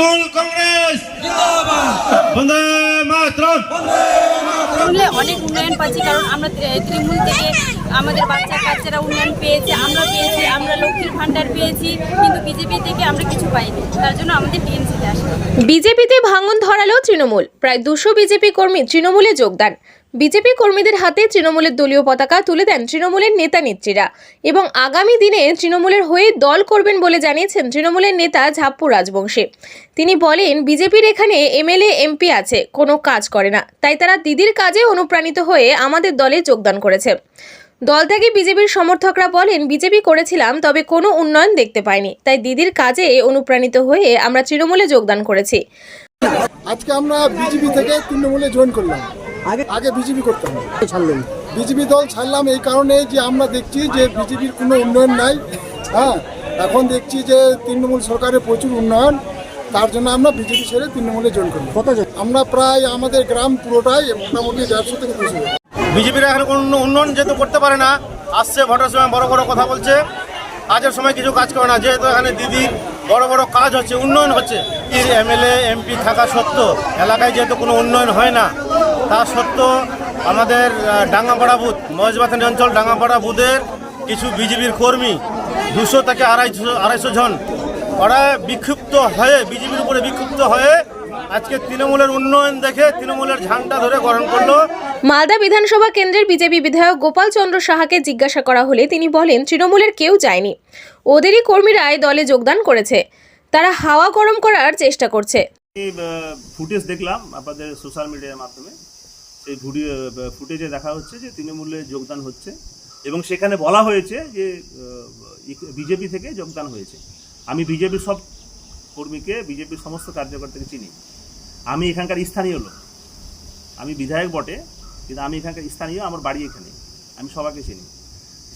তৃণমূল কংগ্রেস। বন্দে মাতরম। তৃণমূলে অনেক উন্নয়ন পাচ্ছি কারণ আমরা তৃণমূল থেকে আমাদের বাচ্চা কাচ্চারা উন্নয়ন পেয়েছে আমরা পেয়েছি আমরা লক্ষ্মীর ভাণ্ডার পেয়েছি কিন্তু বিজেপি থেকে আমরা কিছু পাইনি। তার জন্য আমাদের টিএমসিতে আসে বিজেপিতে ভাঙন ধরালো তৃণমূল। প্রায় দুশো বিজেপি কর্মী তৃণমূলে যোগদান। বিজেপি কর্মীদের হাতে তৃণমূলের দলীয় পতাকা তুলে দেন তৃণমূলের নেতা নেত্রীরা। এবং আগামী দিনে তৃণমূলের হয়ে দল করবেন বলে জানিয়েছেন তৃণমূলের নেতা ঝাপ্পু রাজবংশী। তিনি বলেন, বিজেপির এখানে এমএলএ, এমপি আছে, কোনো কাজ করে না। তাই তারা দিদির কাজে অনুপ্রাণিত হয়ে আমাদের দলে যোগদান করেছে। দল থেকে বিজেপির সমর্থকরা বলেন, বিজেপি করেছিলাম, তবে কোনো উন্নয়ন দেখতে পাইনি। তাই দিদির কাজে অনুপ্রাণিত হয়ে আমরা তৃণমূলে যোগদান করেছি। আজকে আমরা বিজেপি থেকে তৃণমূলে জয়েন করলাম। আগে আগে বিজেপি করতাম ছাড়লেন বিজেপি দল ছাড়লাম এই কারণে যে আমরা দেখছি যে বিজেপির কোনো উন্নয়ন নাই। হ্যাঁ এখন দেখছি যে তৃণমূল সরকারের প্রচুর উন্নয়ন। তার জন্য আমরা বিজেপি ছেড়ে তৃণমূলে জয়েন করলাম কত আমরা প্রায় আমাদের গ্রাম পুরোটাই মোটামুটি দেড়শো থেকে দুশো বিজেপির এখন কোনো উন্নয়ন যেহেতু করতে পারে না আসছে ভোটের সময় বড় বড় কথা বলছে। কাজের সময় কিছু কাজ করে না যেহেতু এখানে দিদি বড় বড় কাজ হচ্ছে উন্নয়ন হচ্ছে। এমএলএ এমপি থাকা সত্ত্বেও এলাকায় যেহেতু কোনো উন্নয়ন হয় না তা সত্ত্বেও আমাদের ডাঙ্গাপাড়া বুথ মহেশবাথানি অঞ্চল ডাঙ্গাপাড়া বুথের কিছু বিজেপির কর্মী দুশো থেকে আড়াইশো আড়াইশো জন ওরা বিক্ষিপ্ত হয়ে বিজেপির উপরে বিক্ষিপ্ত হয়ে আজকে তৃণমূলের উন্নয়ন দেখে তৃণমূলের ঝান্ডা ধরে গ্রহণ করল। মালদা বিধানসভা কেন্দ্রের বিজেপি বিধায়ক গোপাল চন্দ্র সাহাকে জিজ্ঞাসা করা হলে তিনি বলেন তৃণমূলের কেউ যায়নি। ওদেরই কর্মীরাই দলে যোগদান করেছে। তারা হাওয়া গরম করার চেষ্টা করছে। ফুটেজ দেখলাম আপনাদের সোশ্যাল মিডিয়ার মাধ্যমে। সেই ভিডিও ফুটেজে দেখা হচ্ছে যে তৃণমূলে যোগদান হচ্ছে এবং সেখানে বলা হয়েছে যে বিজেপি থেকে যোগদান হয়েছে। আমি বিজেপির সব কর্মীকে বিজেপির সমস্ত কার্যকর্তাকে চিনি। আমি এখানকার স্থানীয় লোক। আমি বিধায়ক বটে, কিন্তু আমি এখানকার স্থানীয়, আমার বাড়ি এখানে। আমি সবাইকে চিনি।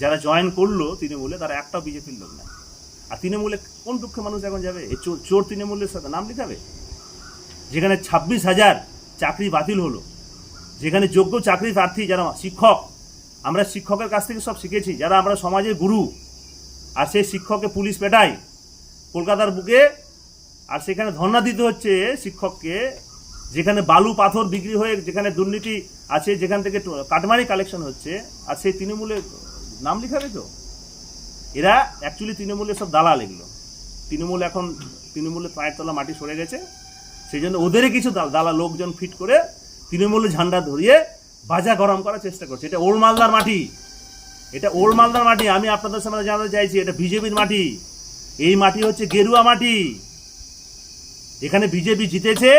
যারা জয়েন করল তৃণমূলে, তারা একটাও বিজেপির লোক না। আর তৃণমূলে কোন দুঃখে মানুষ এখন যাবে? এই চোর তৃণমূলের সাথে নাম লিখাবে? যেখানে ছাব্বিশ হাজার চাকরি বাতিল হলো। যেখানে যোগ্য চাকরি প্রার্থী যারা শিক্ষক, আমরা শিক্ষকের কাছ থেকে সব শিখেছি। যারা আমরা সমাজের গুরু, আর সেই শিক্ষককে পুলিশ পেটায় কলকাতার বুকে, আর সেখানে ধর্ণা দিতে হচ্ছে শিক্ষককে, যেখানে বালু পাথর বিক্রি হয়ে যেখানে দুর্নীতি আছে, যেখান থেকে কাটমানি কালেকশন হচ্ছে, আর সেই তৃণমূলে নাম লিখাবে তো? এরা অ্যাকচুয়ালি তৃণমূলের সব দালাল এগুলো। তৃণমূল এখন, তৃণমূলের পায়ের তলা মাটি সরে গেছে। সেই জন্য ওদেরই কিছু দাল- দালা লোকজন ফিট করে তৃণমূলের ঝান্ডা ধরিয়ে বাজা গরম করার চেষ্টা করছে। এটা ওল্ড মালদার মাটি। এটা ওল্ড মালদার মাটি। আমি আপনাদের সামনে জানাতে চাইছি, এটা বিজেপির মাটি। এই মাটি হচ্ছে গেরুয়া মাটি। এখানে বিজেপি জিতেছে।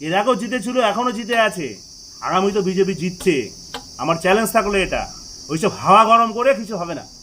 এর আগেও জিতেছিল এখনও জিতে আছে। আগামী তো বিজেপি জিতছে। আমার চ্যালেঞ্জ থাকল এটা। ওইসব হাওয়া গরম করে কিছু হবে না।